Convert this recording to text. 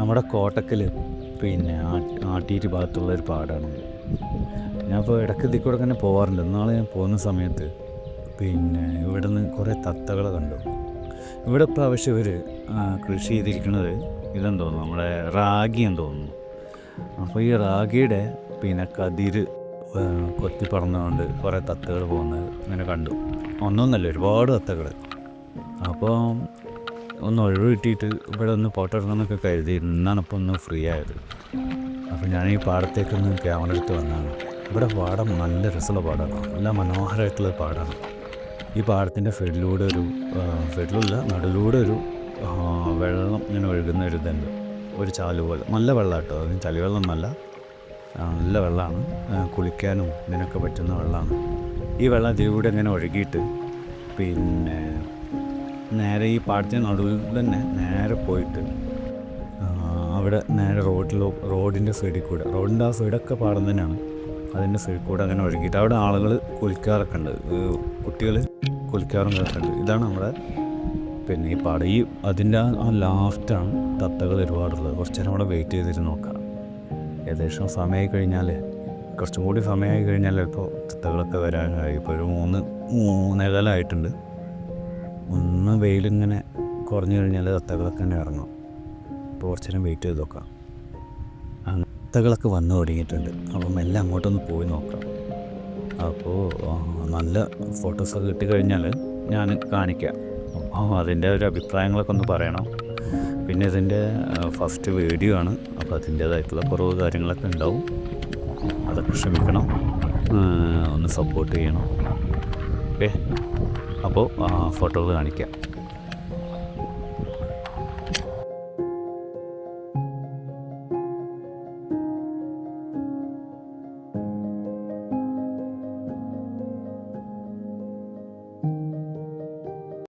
നമ്മുടെ കോട്ടക്കൽ പിന്നെ ആ- ഭാഗത്തുള്ള ഒരു പാടാണ് ഞാൻ ഇപ്പോൾ ഇടയ്ക്ക് ഇതിൽ കൂടെ തന്നെ പോകാറുണ്ട് ഇന്നാളെ ഞാൻ പോകുന്ന സമയത്ത് പിന്നെ ഇവിടെ നിന്ന് കുറേ തത്തകളെ കണ്ടു. ഇവിടെ പ്രാവശ്യം ഇവർ കൃഷി ചെയ്തിരിക്കുന്നത് ഇതെന്ന് തോന്നുന്നു. നമ്മുടെ റാഗി എന്ന് തോന്നുന്നു. അപ്പോൾ ഈ റാഗിയുടെ പിന്നെ കതിര് കൊത്തി പറന്നുകൊണ്ട് കുറേ തത്തകൾ പോകുന്നത് ഇങ്ങനെ കണ്ടു. ഒന്നൊന്നല്ല ഒരുപാട് തത്തകൾ അപ്പോൾ ഒന്ന് ഒഴിവ് കിട്ടിയിട്ട് ഇവിടെ ഒന്ന് ഫോട്ടോ എടുക്കണമെന്നൊക്കെ കരുതി ഇന്നാണ് ഇപ്പോൾ ഒന്ന് ഫ്രീ ആയത്. അപ്പോൾ ഞാൻ ഈ പാടത്തേക്കൊന്ന് ക്യാമറ എടുത്ത് വന്നതാണ്. ഇവിടെ പാടം നല്ല രസമുള്ള പാടമാണ് നല്ല മനോഹരമായിട്ടുള്ള പാടമാണ് ഈ പാടത്തിന്റെ സൈഡിലൂടെ ഒരു സൈഡിലല്ല നടുവിലൂടെ ഒരു വെള്ളം ഇങ്ങനെ ഒഴുകുന്ന ഒരു ഇതുണ്ട്. ഒരു ചാൽ പോലെ. നല്ല വെള്ളം കേട്ടോ അതിന് ചളിവെള്ളം എന്നല്ല നല്ല വെള്ളമാണ്. കുളിക്കാനും ഇതിനൊക്കെ പറ്റുന്ന വെള്ളമാണ്. ഈ വെള്ളം ഇതിലൂടെ ഇങ്ങനെ ഒഴുകിയിട്ട് പിന്നെ നേരെ ഈ പാടത്തിന് നടുവിൽ തന്നെ നേരെ പോയിട്ട് അവിടെ നേരെ റോഡിലോ റോഡിന്റെ സൈഡിൽ കൂടെ റോഡിന്റെ ആ സൈഡൊക്കെ പാടം തന്നെയാണ്. അതിന്റെ സൈഡിൽ കൂടെ അങ്ങനെ ഒഴുകിയിട്ട് അവിടെ ആളുകൾ കുളിക്കാറൊക്കെ ഉണ്ട്. കുട്ടികൾ കുളിക്കാറും കേൾക്കുന്നുണ്ട് ഇതാണ് നമ്മുടെ പിന്നെ ഈ പാടം. ഈ അതിന്റെ ആ- ലാസ്റ്റാണ് തത്തകൾ ഒരുപാടുള്ളത്. കുറച്ച് നേരം അവിടെ വെയിറ്റ് ചെയ്തിട്ട് നോക്കാം. ഏകദേശം സമയമായി കഴിഞ്ഞാൽ കുറച്ചും കൂടി സമയമായി കഴിഞ്ഞാൽ ഇപ്പോൾ തത്തകളൊക്കെ വരാനായി. ഇപ്പോൾ ഒരു മൂന്ന് മൂന്നേകാലായിട്ടുണ്ട്. വെയിലിങ്ങനെ കുറഞ്ഞു കഴിഞ്ഞാൽ തത്തകളൊക്കെ തന്നെ ഇറങ്ങും. അപ്പോൾ കുറച്ച് നേരം വെയിറ്റ് ചെയ്ത് നോക്കാം. തത്തകളൊക്കെ വന്നു തുടങ്ങിയിട്ടുണ്ട്. അപ്പം എല്ലാം അങ്ങോട്ടൊന്ന് പോയി നോക്കാം. അപ്പോൾ നല്ല ഫോട്ടോസൊക്കെ കിട്ടിക്കഴിഞ്ഞാൽ ഞാൻ കാണിക്കാം. അപ്പോൾ അതിന്റെ ഒരു അഭിപ്രായങ്ങളൊക്കെ ഒന്ന് പറയണം. പിന്നെ ഇതിന്റെ ഫസ്റ്റ് വീഡിയോ ആണ്. അപ്പോൾ അതിന്റേതായിട്ടുള്ള കുറവ് കാര്യങ്ങളൊക്കെ ഉണ്ടാവും. അതൊക്കെ ക്ഷമിക്കണം. ഒന്ന് സപ്പോർട്ട് ചെയ്യണം. ഓക്കെ? അപ്പോൾ ഫോട്ടോകൾ കാണിക്കാം.